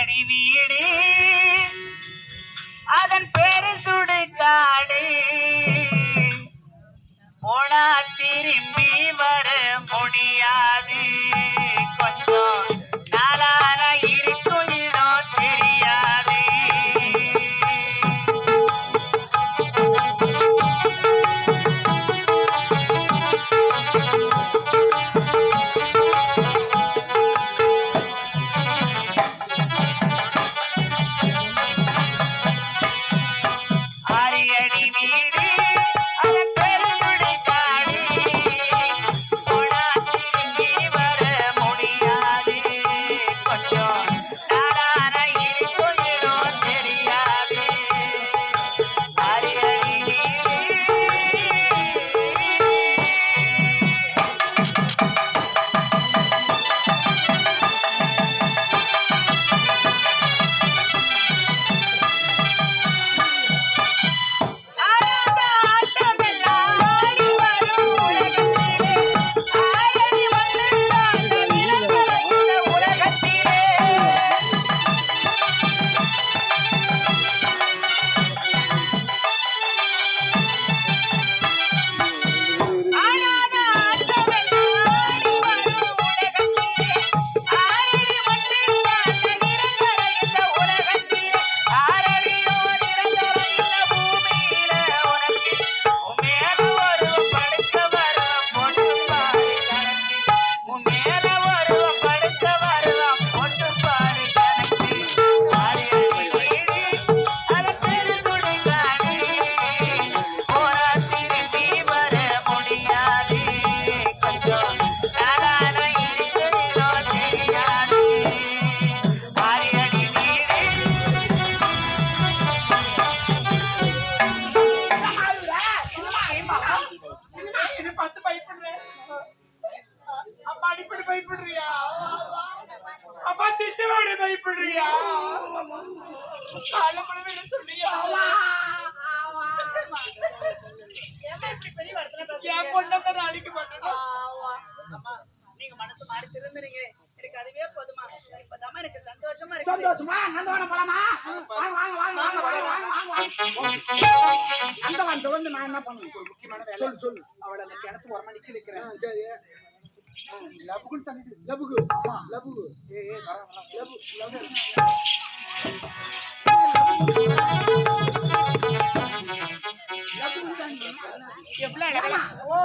அடி வீடு. அதன் பேரு சுடுகாடு. போனா திரும்பி வர முடியாது.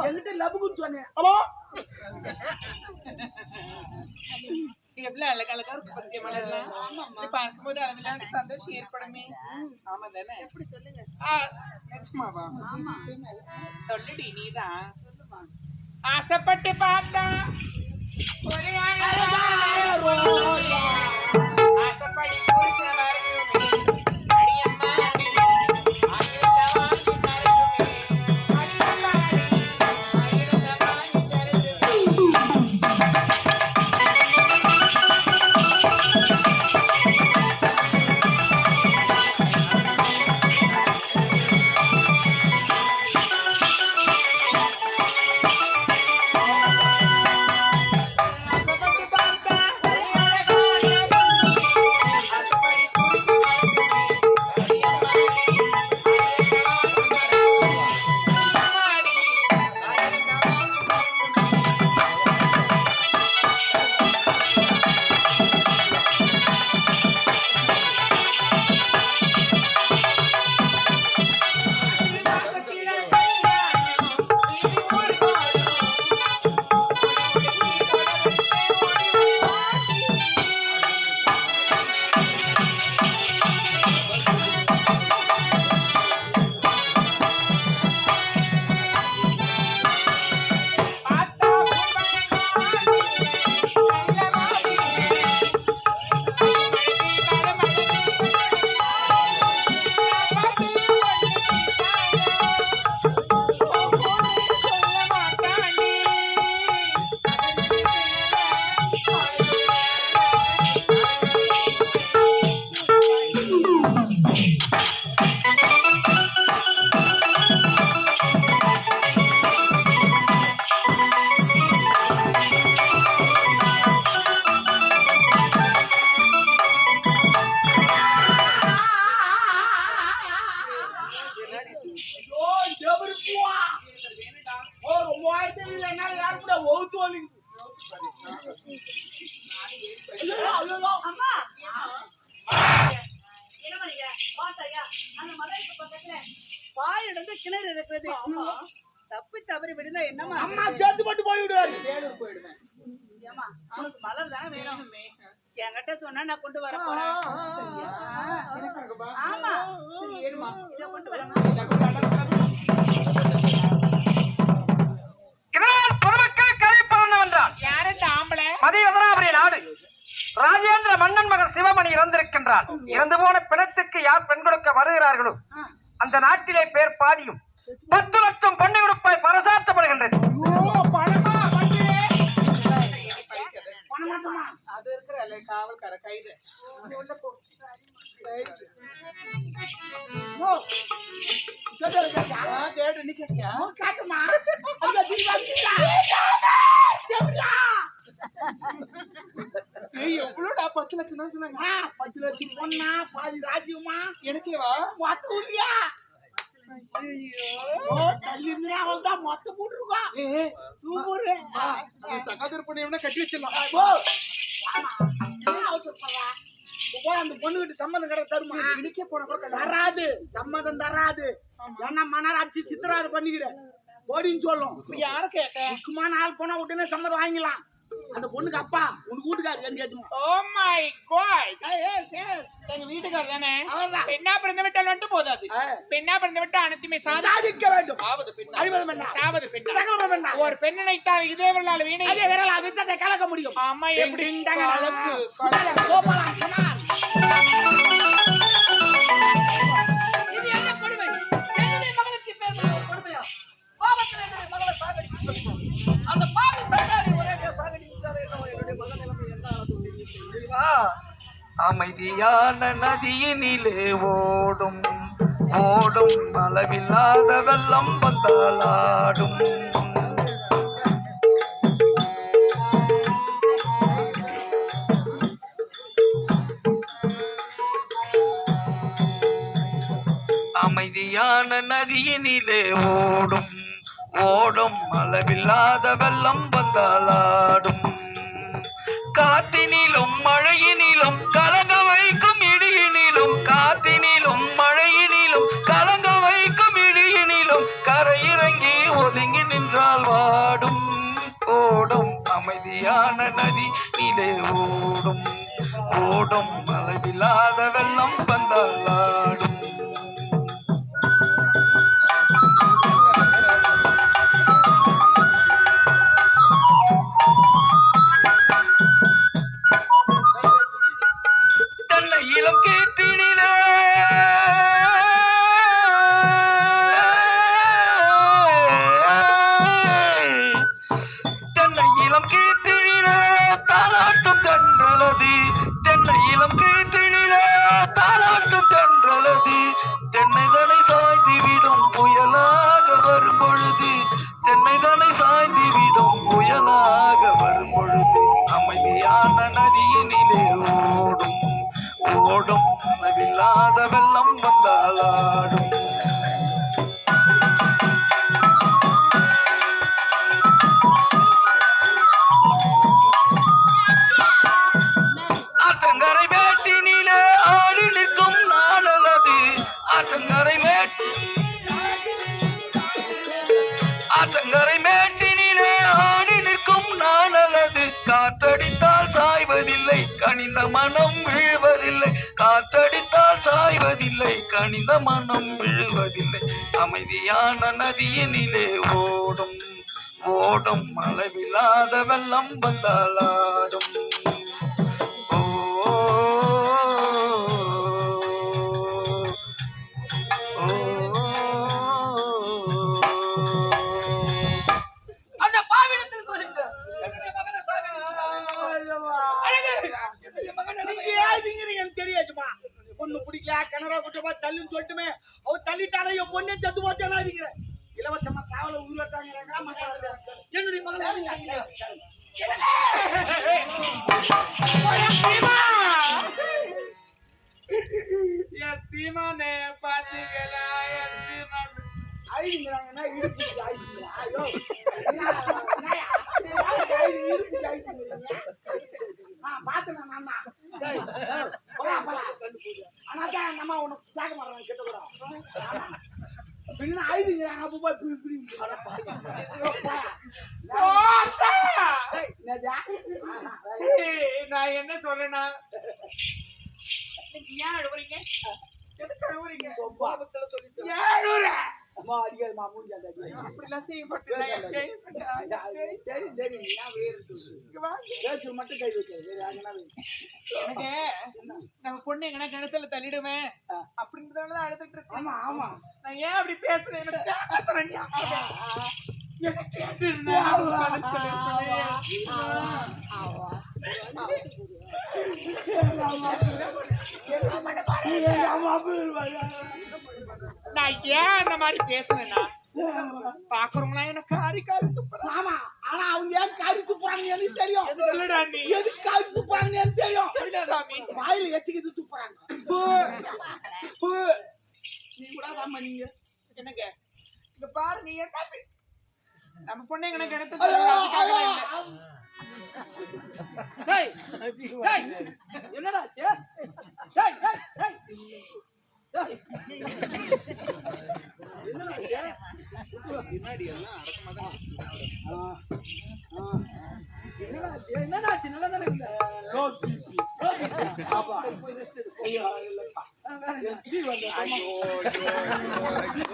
என்கிட்ட லபுக்குன்னு பார்க்கும்போது அளவில்லாத சந்தோஷம் ஏற்படுமே ஆமா எப்படி சொல்லுங்க நிஜமாவா சொல்லுடி நீதான் ஆசைப்பட்டு பார்த்தா அம்மா சேர்த்து போட்டு போய் விடுவாரு வேலூர் போயிடுவேன் ஏமா உனக்கு மலர் தானே வேணும் என்கிட்ட சொன்னா நான் கொண்டு வர போறேன். ஆமா ஏறுமா. இதை கொண்டு ராஜேந்திர மன்னன் மகன் சிவமணி இறந்திருக்கின்றான் இறந்து போன பிணத்துக்கு யார் பெண் கொடுக்க வருகிறார்களோ அந்த நாட்டிலே பேர் பாதியும் பத்து லட்சம் பொண்ணு பணம்? மட்டுமா அது இருக்கிற காவல்கார கைது. கேட்டியா ஓ காட்டுமா? எவ்வளவுடா பத்து லட்சம் சொன்னாங்க? பத்து லட்சம் பொண்ணா பாதி ராஜ்யமா? எனக்கேவா? இல்லையா சகாதர் பொண்ணு கட்டி வச்சிடலாம். அந்த பொண்ணுகிட்ட சம்மதம் கடை தருமா? எனக்கே போன கூட. தராது. சம்மதம் தராது. ஏன்னா மணராட்சி சித்திராது பண்ணிக்கிற. போடின்னு சொல்லும். இப்ப யார கேட்ட? முக்கியமான ஆள் போனா உடனே சம்மதம் வாங்கிக்கலாம் அந்த பொண்ணுக்கு அப்பா உனக்கு வீட்டுக்காரு எங்க கேட்டுமா? ஓ மை காட் எங்க வீட்டுக்காரர் தானே. பெண்ணா பிறந்து விட்டால் வந்துட்டு போதாது. பெண்ணா பிறந்து விட்டால் அனைத்துமே சாதி சாதிக்க வேண்டும். சாவது பெண்ணா. அழிவது பெண்ணா. சாவது பெண்ணா. சகல பெண்ணா. ஒரு பெண் நினைத்தால் இதே வரலாறு வீணை அதே விரல் அது அதை கலக்க முடியும். அம்மா எப்படி. கலக்கு கலக்கு. நதியான நதியினிலே ஓடும் ஓடும் அளவில்லாத வெள்ளம் வந்தாலாடும் அமைதியான நதியினிலே ஓடும் ஓடும் அளவில்லாத வெள்ளம் வந்தாலாடும் காற்றினிலும் keep மனம் விழுவதில்லை. அமைதியான நதியினிலே ஓடும் ஓடும். அளவில்லாத வெள்ளம் வந்தாலாடும் சொல்லிட்டுமே. அவ தள்ளிட்டாலே என் பொண்ணே செத்து போச்சேன்னா இருக்கிறேன் இலவசமா சாவல உயிரோட்டாங்கிறாங்க என்னுடைய. என் சீமானே பாத்தீங்களா? என் சீமான். ஐதுங்கிறாங்கன்னா இடுப்பு ஐதுங்களா ஐயோ. இடுப்பு ஐதுங்கிறீங்க ஆ பார்த்தேன் நான் தான் டேய், போலாம், போலாம். நம்ம உனக்கு சாக மாட்டோம் கெட்ட கூட பின்ன ஆயுதுங்கிறாங்க அப்போ. போய் நான் என்ன சொல்றேன்னா நீங்க ஏன் அழுவுறீங்க? எதுக்கு அழுவுறீங்க. ஏன் அம்மா அந்த அடி. அப்படிலாம் செய்யப்பட்டு நான் என் கை பட்டா. சரி சரி நீ ஏன் வேறு. பேச்சு மட்டும் கை வைக்க வேற யாருன்னா வை. எனக்கு நம்ம பொண்ணு எங்கன்னா கிணத்துல தள்ளிடுவேன் அப்படின்றதாலதான் அழுதுட்டு இருக்கேன். ஆமா ஆமா. நான் ஏன் அப்படி பேசுறேன். எங்க அம்மா அப்படி. நான் ஏன் அந்த மாதிரி பேசுனேன்னா பாக்குறவங்களா எனக்கு காரி காரி துப்புறாங்க ஆமா ஆனா அவங்க ஏன் காரி துப்புறாங்கன்னு தெரியும். இல்லடா நீ? எதுக்கு காரி துப்புறாங்கன்னு தெரியும். சாமி. வாயில எச்சிக்கிட்டு துப்புறாங்க. பூ, பூ. நீ கூட அதாம்மா நீங்க. என்னங்க? இங்க பாரு நீ என்ன நம்ம பொண்ணு எங்க கிணத்து. டேய், டேய், என்னடா? டேய், டேய், டேய். டேய். என்னடா ஆச்சு? என்னடா ஆச்சு? என்னடா ஆச்சு? நல்லாதானே இருந்த? லோ பிபி ஓ, ஆமா. சரி, போய் rest எடு. ஐயோ இல்லப்பா ஆ, வேற என்ன? எச்சி வந்து ஐயோ, ஐயோ, ஐயோ.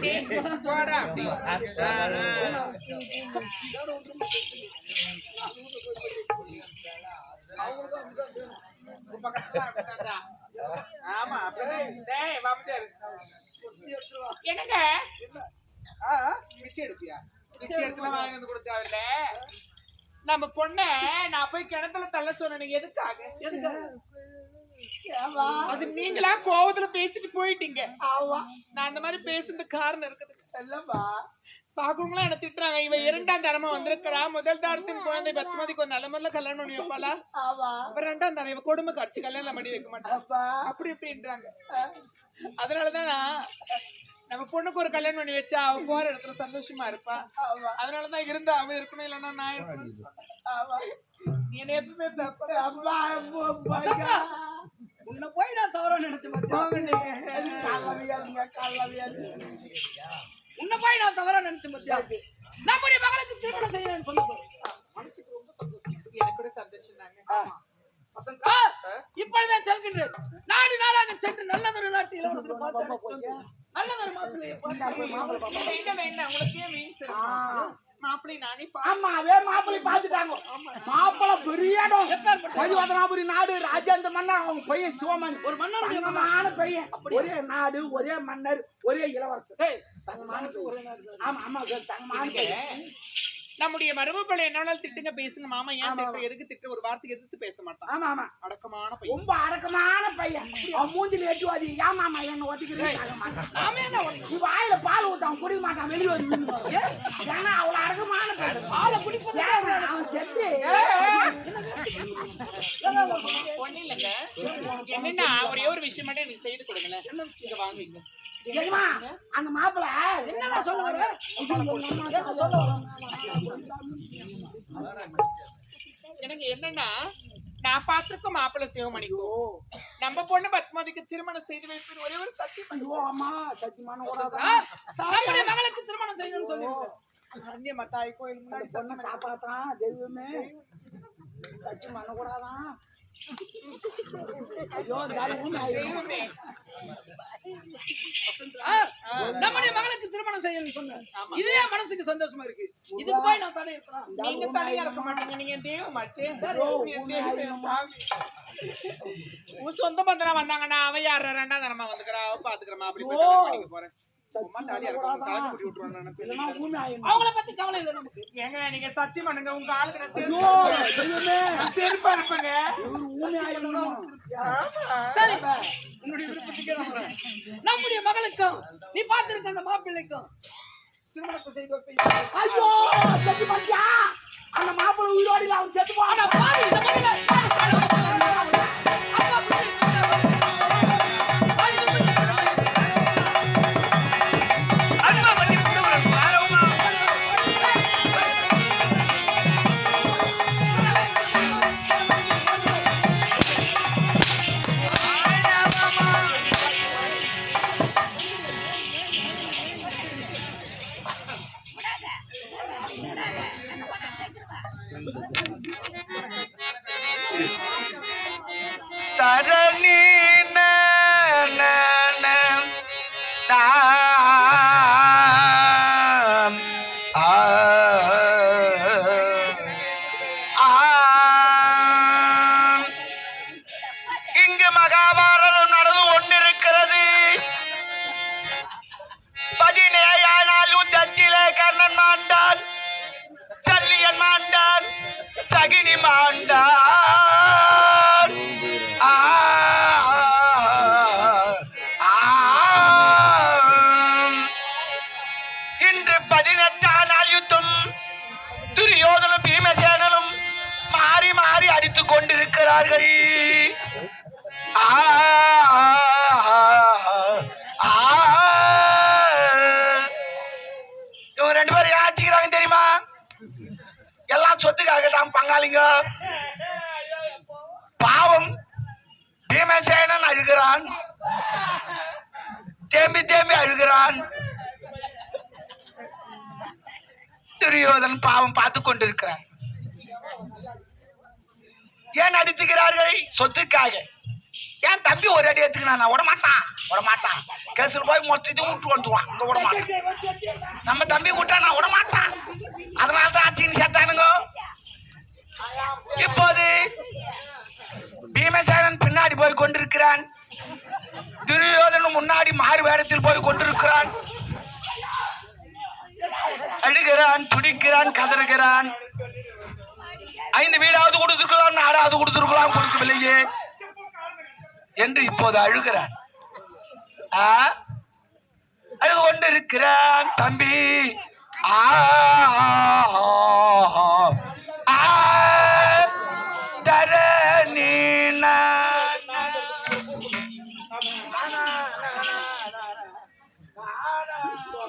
டேய், போடா அப்படி. ஆ, ஆ. வேற ஒன்றும் அவங்களுக்கும் அப்படிதான் வேணும். உன் பக்கத்துல அப்படிதான்டா. ஆமா அப்படிதான். டேய், வாமிட்டாரு. குஸ்தி எடுத்துட்டு வா. என்னங்க ஆ, மிச்சம் எடுத்தியா மிச்சம் எடுத்துல வாங்கி வந்து கொடுத்தாவில்ல நம்ம பொண்ண நான் போய் கிணத்துல தள்ள சொன்னேன் எதுக்காக? எதுக்காக? அது நீங்களா கோவத்துல பேசிட்டு போயிட்டீங்க. ஆவா நான் அந்த மாதிரி பேசுறது காரணம் இருக்குது இல்லம்மா பாக்குறவங்களாம் என்ன திட்டுறாங்க. இவன் இரண்டாம் தரமா வந்திருக்கிறா. முதல் தாரத்தின் குழந்தை பத்துமதிக்கு ஒரு நல்ல முதல்ல கல்யாணம் பண்ணி வைப்பாளா? அப்புறம் ரெண்டாம் தரம் இவ கொடுமை காட்சி கல்யாணம் பண்ணி வைக்க மாட்டான். அப்பா. அப்படி இப்படின்றாங்க. அதனாலதான் நான் நம்ம பொண்ணுக்கு ஒரு கல்யாணம் பண்ணி வச்சா அவ போற இடத்துல சந்தோஷமா இருப்பா. அதனாலதான் இருந்தா அவ இருக்கணும் இல்லைன்னா நான் இருக்கணும். நீ என்ன எப்பவுமே தப்பு அப்பா சத்தா. உன்னை போய் நான் தவறா நினைச்சு மத்தியா கல்லவியாதுங்க கல்லவியாது உன்னை போய் நான் தவறா நினைச்சு மத்தியா நம்முடைய மகளுக்கு திருமணம் செய்யணும்னு சொன்னது எனக்கு கூட சந்தோஷம் தாங்க. வசந்தா இப்பொழுதே செல்கின்றேன். நாடு நாடாக சென்று நல்லதொரு நாட்டு இளவரசரை பார்த்து நல்லதொரு மாப்பிள்ளையை பார்த்து எங்க வேண்டாம் ஏன் மீன்ஸ் மாப்பிள்ளை நானே பா ஆமா அதே மாப்பிள்ளை பாத்துட்டாங்க மாப்பிள்ளை பெரிய இடம். மதிவதனாபுரி நாடு ராஜேந்திர மன்னர் அவங்க பையன் சிவமணி. ஒரு மகன். தங்கமான பையன். ஒரே நாடு ஒரே மன்னர் ஒரே இளவரசர். தங்கமான. ஆமா ஆமா சார் தங்கமான நம்முடைய மரபுகளை என்னாலும் திட்டுங்க பேசுங்க மாமா ஏன் திட்டு? எதுக்கு திட்டு? ஒரு வார்த்தை எதிர்த்து பேச மாட்டான். ஆமா ஆமா. அடக்கமான பையன். ரொம்ப அடக்கமான பையன். அவன் மூஞ்சில ஏற்றுவாதி ஏன் மாமா என்ன ஒதுக்கிறேன் நாம என்ன உனக்கு? நீ வாயில பால் ஊத்த அவன் குடிக்க மாட்டான் வெளியே நின்னுக்குவான். ஏன்னா அவ்வளவு அடக்கமான பையன். பாலை குடிப்பது அவன் செத்து. ஒண்ணு இல்லைங்க. என்னன்னா ஒரே ஒரு விஷயம் மட்டும் எனக்கு செய்து கொடுங்களேன். இங்க வாங்க இங்க. தெரியுமா? அந்த மாப்பிள்ள என்னடா சொல்ல வர என்ன சொல்ல வர எனக்கு என்னன்னா நான் பார்த்திருக்க மாப்பிள்ளை சிவமணிக்கும் நம்ம பொண்ணு பத்மாதிக்கு திருமணம் செய்து வைப்பேன் ஒரே ஒரு சத்தியம். அம்மா சத்தியமான நம்முடைய மகளுக்கு திருமணம் செய்யணும்னு சொல்லி அரண்ய மத்தாய் கோயில் முன்னாடி பொண்ணை காப்பாத்தான் தெய்வமே. சத்தியமான கூடாதான் நம்முடைய மகளுக்கு திருமணம் செய்யணும்னு சொன்னேன் இதே மனசுக்கு சந்தோஷமா இருக்கு. இதுக்கு போய் நான் தடை இருக்கலாம் நீங்க தடையா இருக்க மாட்டீங்க. நீங்க சொந்த பந்தனா வந்தாங்கன்னா அவ யார? ரெண்டாம் தரமா வந்துக்கிறா? பாத்துக்கிறமா? அப்படி போறேன். அவங்கள பத்தி கவலை இல்லை நமக்கு. ஏங்க நீங்க சத்தியம் பண்ணுங்க உங்க ஆளுக்கு நான் செருப்பு- இருப்பேங்க. சரி. உன்னுடைய விருப்பத்துக்கே நான் வரேன். நம்முடைய மகளுக்கும் நீ பார்த்திருக்க அந்த மாப்பிள்ளைக்கும் திருமணத்தை செய்து வைப்பேன். ஐயோ செத்து அந்த மாப்பிள்ளை உயிரோடி அவன் செத்து போன பாரு, இந்த மகளை. தரணி கொண்டிருக்கிறார்கள் ஆ, இவங்க ரெண்டு பேரும் ஏன் அடிச்சுக்கிறாங்க தெரியுமா? எல்லாம் சொத்துக்காக தான் பங்காளிங்க. பாவம். பீமசேனன் அழுகிறான். தேம்பி தேம்பி அழுகிறான். துரியோதன் பாவம் பார்த்து கொண்டிருக்கிறான். ஏன் அடித்துக்கிறார்கள் சொத்துக்காக. ஏன் தம்பி ஒரு அடி எடுத்துக்கினா விட மாட்டான் விட மாட்டான் கேசில் போய் மொத்தத்தையும் விட்டு வந்துடுவான் இங்க விட மாட்டான் நம்ம தம்பி விட்டா நான் விட மாட்டான் அதனால தான் ஆட்சின்னு சேர்த்தானுங்க. இப்போது பீமசேனன் பின்னாடி போய் கொண்டிருக்கிறான். துரியோதனன் முன்னாடி மாறு வேடத்தில் போய் கொண்டிருக்கிறான். அழுகிறான் துடிக்கிறான் கதறுகிறான். ஐந்து வீடாவது கொடுத்திருக்கலாம் நாடாவது கொடுத்திருக்கலாம் கொடுக்கவில்லையே என்று இப்போது அழுகிறான் ஆ? அழுது கொண்டிருக்கிறான் தம்பி ஆ ஆ, தரணி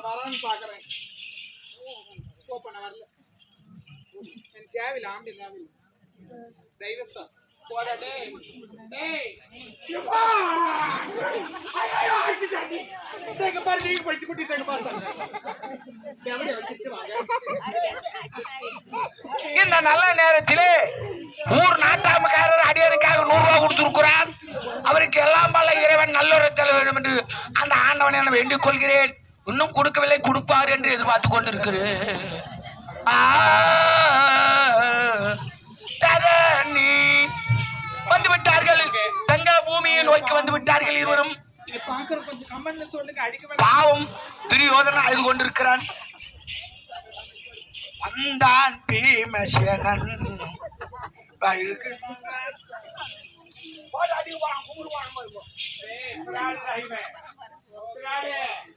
வரான்னு பாக்குறேன் வரல இந்த நல்ல நேரத்திலே ஊர் நாட்டாமக்காரர் அடியனுக்காக நூறு ரூபாய் கொடுத்திருக்கிறார். அவருக்கு எல்லாம் பல இறைவன் நல்லொருத்தல் வேண்டும் என்று அந்த ஆண்டவனை நான் வேண்டிக் கொள்கிறேன். இன்னும் கொடுக்கவில்லை கொடுப்பார் என்று எதிர்பார்த்து கொண்டிருக்கிறேன். வந்து விட்டார்கள் தங்க பூமியை நோக்கி வந்து விட்டார்கள் இருவரும் பாவம் துரியோதனன் அழுது கொண்டிருக்கிறான். வந்தான் பீமசேனன். வயலுக்கு ஏய், விளையாடு ரஹீமே. விளையாடு. லா,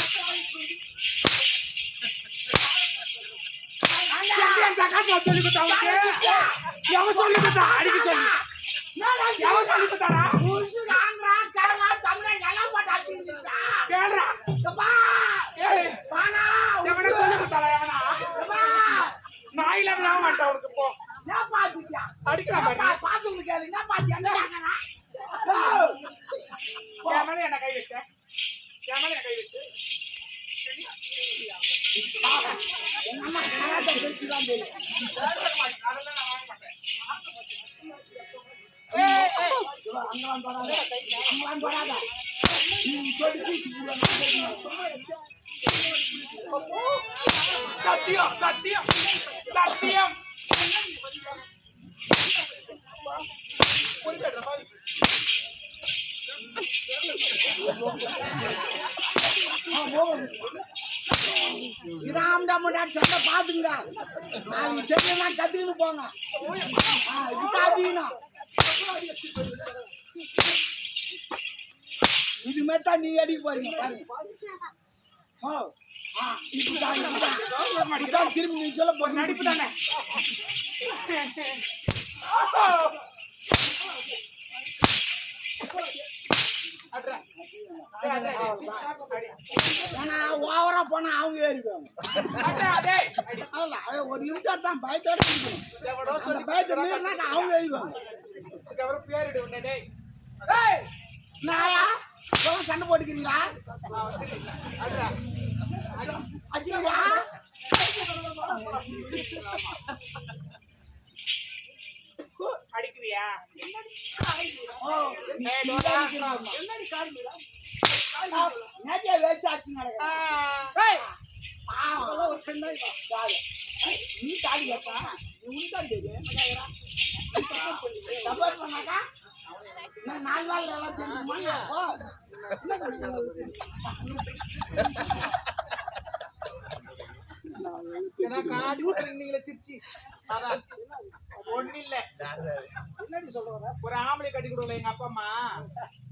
நான் சொல்லி கொடுத்தா எவன் சொல்லி கொடுத்தா? அடிக்க சொல்லி. எவன் சொல்லி கொடுத்தாரா கேளுடா. ஏய், எவனா சொல்லி கொடுத்தாரா எவனா? நான் இல்லாம நான் மாட்டேன் உனக்கு போ. அடிக்கிறான் பாரு. என் அதெல்லாம் சத்தியம் சத்தியம் சத்தியம். இதாம் டம்முடான்னு சொன்ன பாத்துங்க நாளைக்கு தெரியலாம் கத்துக்கிட்டு போங்க. ஆ, இது மாதிரி தான் நீ அடிக்க போறீங்க பாருங்க திரும்பி நீ சொல்ல போறீங்க. நடிப்பு தானே ஏன்னா ஓவரா போனா அவங்க. அவ்வளவுதான். அது ஒரு லிமிட்டட் தான் பயத்தோட அந்த பயத்தை மீறினாக்க அவங்க நாயா? இப்பதான் சண்டை போட்டுக்கிறீங்களா? நான் அடிக்கிறியா? வேச்சு ஆச்சு நீ தாலி கேட்டா நீ உனக்கு தெரியும் சப்போர்ட் பண்ணாக்கா நான் நாலு நாள் எல்லாம் தெரிஞ்சுமா ஏன்னா அதான். ஒண்ணும் இல்ல. என்னடி ஒரு ஆம்பளை கட்டி கொடுக்கல எங்க அப்பா அம்மா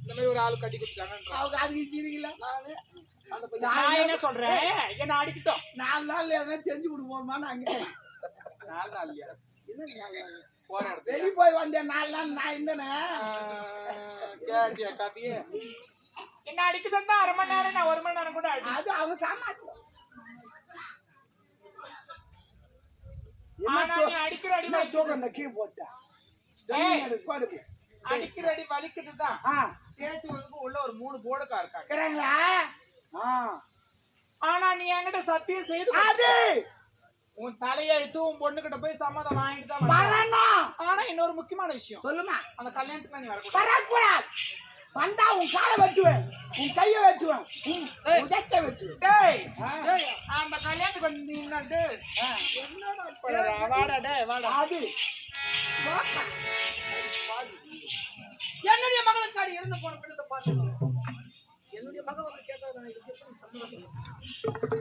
இந்த மாதிரி ஒரு ஆளு கட்டி கொடுத்தாங்கன்ற அவங்க அதுக்கு சிரிக்கல நான் என்ன சொல்றேன்? என்ன அடிக்கட்டும்? நாலு நாள் எதனா செஞ்சு கொடுப்போமான்னு அங்கே நாலு நாள்? இல்லையா போய் வந்தேன் நாலு நாள் நான் இருந்தேனே. என்ன அடிக்குதுன்னா அரை மணி நேரம் நான் ஒரு மணி நேரம் கூட அது அவங்க சாமாச்சு. அடிக்கிற அடி தூக்கம் இந்த கீ போட்டேன் அடிக்கிற அடி வலிக்குது தான் ஆ. தேய்ச்சி உள்ள ஒரு மூணு போடுக்கா இருக்காங்க. இருக்கிறாங்களா? ஆ. ஆனா நீ என்கிட்ட சத்தியம் செய்து. அது! உன் தலையெழுத்து உன் பொண்ணுகிட்ட போய் சம்மதம் வாங்கிட்டு தான் வந்த. வரணும். ஆனா இன்னொரு முக்கியமான விஷயம். சொல்லுமா. அந்த கல்யாணத்துக்கு நீ வரக்கூடாது. வரக்கூடாது. வந்தா உன் காலை வெட்டுவேன். உன் கையை வெட்டுவேன். உன். உதத்தை வெட்டுவேன். டேய்! அந்த கல்யாணத்துக்கு வந்து நின்னாட்டு என்னடா பண்ற? வாடா டேய் வாடா. அது. என்னுடைய மகளுக்காடி இருந்து போன பிள்ளை பார்த்து என்னுடைய மகள் வந்து கேட்டா நான் இதுக்கு எப்படி சம்மதம்